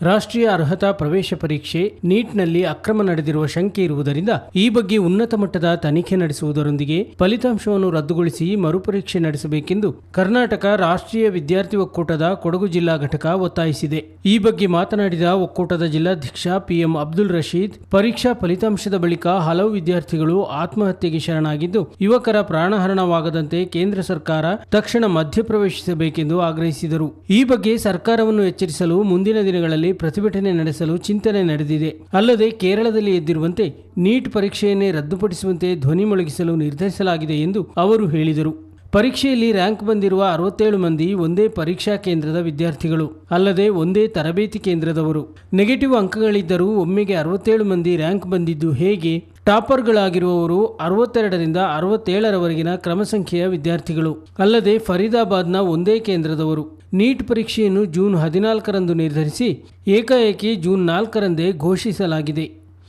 ರಾಷ್ಟ್ರೀಯ ಅರ್ಹತಾ ಪ್ರವೇಶ ಪರೀಕ್ಷೆ ನೀಟ್ನಲ್ಲಿ ಅಕ್ರಮ ನಡೆದಿರುವ ಶಂಕೆ ಇರುವುದರಿಂದ ಈ ಬಗ್ಗೆ ಉನ್ನತ ಮಟ್ಟದ ತನಿಖೆ ನಡೆಸುವುದರೊಂದಿಗೆ ಫಲಿತಾಂಶವನ್ನು ರದ್ದುಗೊಳಿಸಿ ಮರುಪರೀಕ್ಷೆ ನಡೆಸಬೇಕೆಂದು ಕರ್ನಾಟಕ ರಾಷ್ಟ್ರೀಯ ವಿದ್ಯಾರ್ಥಿ ಒಕ್ಕೂಟದ ಕೊಡಗು ಜಿಲ್ಲಾ ಘಟಕ ಒತ್ತಾಯಿಸಿದೆ. ಈ ಬಗ್ಗೆ ಮಾತನಾಡಿದ ಒಕ್ಕೂಟದ ಜಿಲ್ಲಾಧ್ಯಕ್ಷ ಪಿಎಂ ಅಬ್ದುಲ್ ರಶೀದ್, ಪರೀಕ್ಷಾ ಫಲಿತಾಂಶದ ಬಳಿಕ ಹಲವು ವಿದ್ಯಾರ್ಥಿಗಳು ಆತ್ಮಹತ್ಯೆಗೆ ಶರಣಾಗಿದ್ದು, ಯುವಕರ ಪ್ರಾಣಹರಣವಾಗದಂತೆ ಕೇಂದ್ರ ಸರ್ಕಾರ ತಕ್ಷಣ ಮಧ್ಯಪ್ರವೇಶಿಸಬೇಕೆಂದು ಆಗ್ರಹಿಸಿದರು. ಈ ಬಗ್ಗೆ ಸರ್ಕಾರವನ್ನು ಎಚ್ಚರಿಸಲು ಮುಂದಿನ ದಿನಗಳಲ್ಲಿ ಪ್ರತಿಭಟನೆ ನಡೆಸಲು ಚಿಂತನೆ ನಡೆದಿದೆ. ಅಲ್ಲದೆ ಕೇರಳದಲ್ಲಿ ಎದ್ದಿರುವಂತೆ ನೀಟ್ ಪರೀಕ್ಷೆಯನ್ನೇ ರದ್ದುಪಡಿಸುವಂತೆ ಧ್ವನಿ ಮೊಳಗಿಸಲು ನಿರ್ಧರಿಸಲಾಗಿದೆ ಎಂದು ಅವರು ಹೇಳಿದರು. ಪರೀಕ್ಷೆಯಲ್ಲಿ ರ್ಯಾಂಕ್ ಬಂದಿರುವ ಅರವತ್ತೇಳು ಮಂದಿ ಒಂದೇ ಪರೀಕ್ಷಾ ಕೇಂದ್ರದ ವಿದ್ಯಾರ್ಥಿಗಳು, ಅಲ್ಲದೆ ಒಂದೇ ತರಬೇತಿ ಕೇಂದ್ರದವರು. ನೆಗೆಟಿವ್ ಅಂಕಗಳಿದ್ದರೂ ಒಮ್ಮೆಗೆ ಅರವತ್ತೇಳು ಮಂದಿ ರ್ಯಾಂಕ್ ಬಂದಿದ್ದು ಹೇಗೆ? ಟಾಪರ್ಗಳಾಗಿರುವವರು ಅರವತ್ತೆರಡರಿಂದ ಅರವತ್ತೇಳರವರೆಗಿನ ಕ್ರಮ ಸಂಖ್ಯೆಯ ವಿದ್ಯಾರ್ಥಿಗಳು, ಅಲ್ಲದೆ ಫರೀದಾಬಾದ್ನ ಒಂದೇ ಕೇಂದ್ರದವರು. ನೀಟ್ ಪರೀಕ್ಷೆಯನ್ನು ಜೂನ್ ಹದಿನಾಲ್ಕರಂದು ನಿರ್ಧರಿಸಿ ಏಕಾಏಕಿ ಜೂನ್ ನಾಲ್ಕರಂದೇ ಘೋಷಿಸಲಾಗಿದೆ.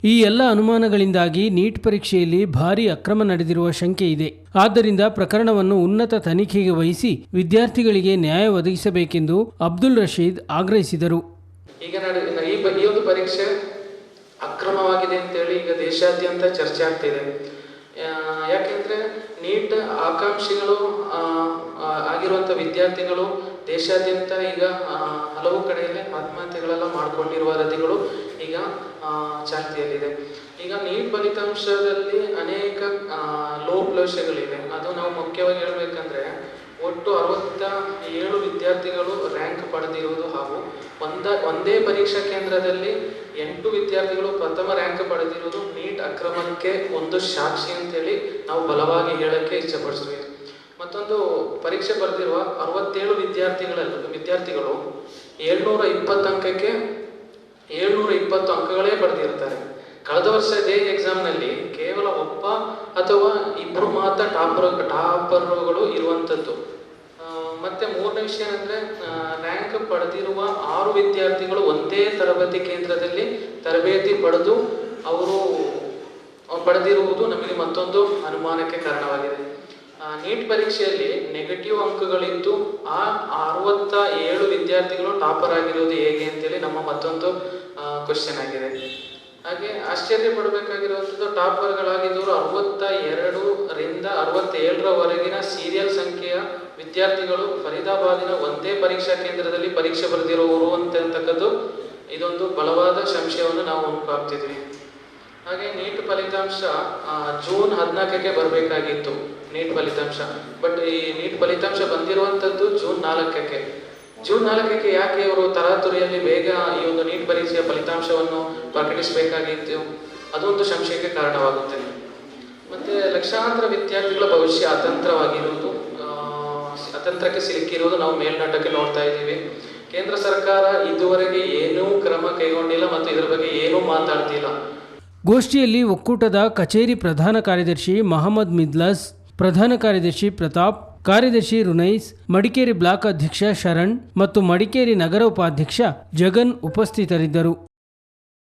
ಈ ಎಲ್ಲ ಅನುಮಾನಗಳಿಂದಾಗಿ ನೀಟ್ ಪರೀಕ್ಷೆಯಲ್ಲಿ ಭಾರಿ ಅಕ್ರಮ ನಡೆದಿರುವ ಶಂಕೆ ಇದೆ. ಆದ್ದರಿಂದ ಪ್ರಕರಣವನ್ನು ಉನ್ನತ ತನಿಖೆಗೆ ವಹಿಸಿ ವಿದ್ಯಾರ್ಥಿಗಳಿಗೆ ನ್ಯಾಯ ಒದಗಿಸಬೇಕೆಂದು ಅಬ್ದುಲ್ ರಶೀದ್ ಆಗ್ರಹಿಸಿದರು. ಈಗ ಈ ಒಂದು ಪರೀಕ್ಷೆ ಅಕ್ರಮವಾಗಿದೆ ಅಂತೇಳಿ ಈಗ ದೇಶಾದ್ಯಂತ ಚರ್ಚೆ ಆಗ್ತಿದೆ. ಯಾಕೆಂದ್ರೆ ನೀಟ್ ಆಕಾಂಕ್ಷಿಗಳು ಆಗಿರುವಂಥ ವಿದ್ಯಾರ್ಥಿಗಳು ದೇಶಾದ್ಯಂತ ಈಗ ಹಲವು ಕಡೆಯಲ್ಲಿ ಆತ್ಮಹತ್ಯೆಗಳೆಲ್ಲ ಮಾಡಿಕೊಂಡಿರುವ ವರದಿಗಳು ಈಗ ಚಾಲ್ತಿಯಲ್ಲಿದೆ. ಈಗ ನೀಟ್ ಫಲಿತಾಂಶದಲ್ಲಿ ಅನೇಕ ಆ, ಲೋಪದೋಷಗಳಿವೆ ಅದು ನಾವು ಮುಖ್ಯವಾಗಿ ಹೇಳ್ಬೇಕಂದ್ರೆ ಒಟ್ಟು ಅರವತ್ತ ಏಳು ವಿದ್ಯಾರ್ಥಿಗಳು ರ್ಯಾಂಕ್ ಪಡೆದಿರುವುದು ಹಾಗೂ ಒಂದ ಒಂದೇ ಪರೀಕ್ಷಾ ಕೇಂದ್ರದಲ್ಲಿ ಎಂಟು ವಿದ್ಯಾರ್ಥಿಗಳು ಪ್ರಥಮ ರ್ಯಾಂಕ್ ಪಡೆದಿರುವುದು ನೀಟ್ ಅಕ್ರಮಕ್ಕೆ ಒಂದು ಸಾಕ್ಷಿ ಅಂತೇಳಿ ನಾವು ಬಲವಾಗಿ ಹೇಳಕ್ಕೆ ಇಚ್ಛಪಡಿಸ್ತೀವಿ ಮತ್ತೊಂದು ಪರೀಕ್ಷೆ ಬರೆದಿರುವ ಅರವತ್ತೇಳು ವಿದ್ಯಾರ್ಥಿಗಳೆಲ್ಲ, ವಿದ್ಯಾರ್ಥಿಗಳು ಏಳ್ನೂರ ಇಪ್ಪತ್ತು ಅಂಕಕ್ಕೆ ಏಳ್ನೂರ ಇಪ್ಪತ್ತು ಅಂಕಗಳೇ ಪಡೆದಿರ್ತಾರೆ ಕಳೆದ ವರ್ಷ ಇದೇ ಎಕ್ಸಾಮ್ನಲ್ಲಿ ಕೇವಲ ಒಬ್ಬ ಅಥವಾ ಇಬ್ಬರು ಮಾತ್ರ ಟಾಪರ್ ಟಾಪರ್ಗಳು ಇರುವಂಥದ್ದು ಮತ್ತೆ ಮೂರನೇ ವಿಷಯ ಏನಂದ್ರೆ ರ್ಯಾಂಕ್ ಪಡೆದಿರುವ ಆರು ವಿದ್ಯಾರ್ಥಿಗಳು ಒಂದೇ ತರಬೇತಿ ಕೇಂದ್ರದಲ್ಲಿ ತರಬೇತಿ ಪಡೆದು ಅವರು ಪಡೆದಿರುವುದು ನಮಗೆ ಮತ್ತೊಂದು ಅನುಮಾನಕ್ಕೆ ಕಾರಣವಾಗಿದೆ. ನೀಟ್ ಪರೀಕ್ಷೆಯಲ್ಲಿ ನೆಗೆಟಿವ್ ಅಂಕಗಳಿದ್ದು ಆ ಅರವತ್ತ ಏಳು ವಿದ್ಯಾರ್ಥಿಗಳು ಟಾಪರ್ ಆಗಿರೋದು ಹೇಗೆ ಅಂತೇಳಿ ನಮ್ಮ ಮತ್ತೊಂದು ಕ್ವಶನ್ ಆಗಿದೆ. ಹಾಗೆ ಆಶ್ಚರ್ಯ ಪಡಬೇಕಾಗಿರುವಂಥದ್ದು ಟಾಪರ್ಗಳಾಗಿದ್ದವರು ಅರವತ್ತ ಎರಡರಿಂದ ಅರವತ್ತೇಳರವರೆಗಿನ ಸೀರಿಯಲ್ ಸಂಖ್ಯೆಯ ವಿದ್ಯಾರ್ಥಿಗಳು ಫರೀದಾಬಾದಿನ ಒಂದೇ ಪರೀಕ್ಷಾ ಕೇಂದ್ರದಲ್ಲಿ ಪರೀಕ್ಷೆ ಬರೆದಿರುವವರು ಅಂತಕ್ಕದ್ದು ಇದೊಂದು ಬಲವಾದ ಸಂಶಯವನ್ನು ನಾವು ಉಂಟಾಗ್ತಿದ್ವಿ ಹಾಗೆ ನೀಟ್ ಫಲಿತಾಂಶ ಜೂನ್ ಹದಿನಾಲ್ಕಕ್ಕೆ ಬರಬೇಕಾಗಿತ್ತು ನೀಟ್ ಫಲಿತಾಂಶ. ಬಟ್ ಈ ನೀಟ್ ಫಲಿತಾಂಶ ಬಂದಿರುವಂಥದ್ದು ಜೂನ್ ನಾಲ್ಕಕ್ಕೆ. ಜೂನ್ ನಾಲ್ಕಕ್ಕೆ ಯಾಕೆ ಅವರು ತರಾತುರಿಯಲ್ಲಿ ಬೇಗ ಈ ಒಂದು ನೀಟ್ ಪರೀಕ್ಷೆಯ ಫಲಿತಾಂಶವನ್ನು ಪ್ರಕಟಿಸಬೇಕಾಗಿತ್ತು? ಅದೊಂದು ಸಂಶಯಕ್ಕೆ ಕಾರಣವಾಗುತ್ತೆ. ಮತ್ತೆ ಲಕ್ಷಾಂತರ ವಿದ್ಯಾರ್ಥಿಗಳ ಭವಿಷ್ಯ ಅತಂತ್ರವಾಗಿರುವುದು ಅತಂತ್ರಕ್ಕೆ ಸಿಲುಕಿರುವುದು ನಾವು ಮೇಲ್ನೋಟಕ್ಕೆ ನೋಡ್ತಾ ಇದ್ದೀವಿ. ಕೇಂದ್ರ ಸರ್ಕಾರ ಇದುವರೆಗೆ ಏನೂ ಕ್ರಮ ಕೈಗೊಂಡಿಲ್ಲ ಮತ್ತು ಇದರ ಬಗ್ಗೆ ಏನೂ ಮಾತಾಡ್ತಿಲ್ಲ. ಗೋಷ್ಠಿಯಲ್ಲಿ ಒಕ್ಕೂಟದ ಕಚೇರಿ ಪ್ರಧಾನ ಕಾರ್ಯದರ್ಶಿ ಮಹಮ್ಮದ್ ಮಿದ್ಲಸ್, ಪ್ರಧಾನ ಕಾರ್ಯದರ್ಶಿ ಪ್ರತಾಪ್, ಕಾರ್ಯದರ್ಶಿ ರುನೈಸ್, ಮಡಿಕೇರಿ ಬ್ಲಾಕ್ ಅಧ್ಯಕ್ಷ ಶರಣ್ ಮತ್ತು ಮಡಿಕೇರಿ ನಗರ ಉಪಾಧ್ಯಕ್ಷ ಜಗನ್ ಉಪಸ್ಥಿತರಿದ್ದರು.